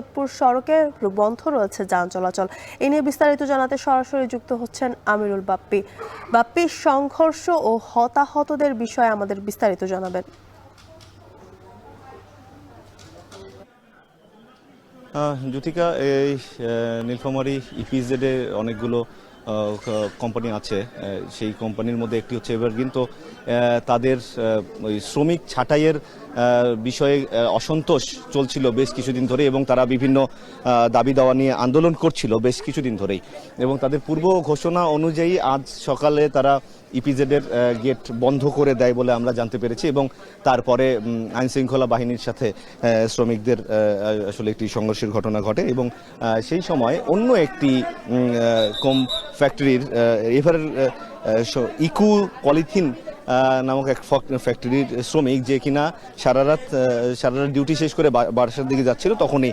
সৈয়দপুর সড়কে বন্ধ রয়েছে যান চলাচল। এ নিয়ে বিস্তারিত জানাতে সরাসরি যুক্ত হচ্ছেন আমিরুল বাপ্পি। বাপ্পি, সংঘর্ষ ও হতাহতদের বিষয়ে আমাদের বিস্তারিত জানাবেন। জ্যোতিকা, এই নীলফামারী ইপিজেডে অনেকগুলো কোম্পানি আছে। সেই কোম্পানির মধ্যে একটি হচ্ছে এভারগ্রিন তো তাদের শ্রমিক ছাঁটাইয়ের বিষয়ে অসন্তোষ চলছিল বেশ কিছুদিন ধরে এবং তারা বিভিন্ন দাবি দাওয়া নিয়ে আন্দোলন করছিল বেশ কিছুদিন ধরেই। এবং তাদের পূর্ব ঘোষণা অনুযায়ী আজ সকালে তারা ইপিজেডের গেট বন্ধ করে দেয় বলে আমরা জানতে পেরেছি এবং তারপরে আইন শৃঙ্খলা বাহিনীর সাথে শ্রমিকদের আসলে একটি সংঘর্ষের ঘটনা ঘটে এবং সেই সময় অন্য একটি কম ফ্যাক্টরির এভার ইকু পলিথিন নামক এক ফ্যাক্টরির শ্রমিক যে কিনা সারা রাত সারা রাত ডিউটি শেষ করে বাসার দিকে যাচ্ছিল, তখনই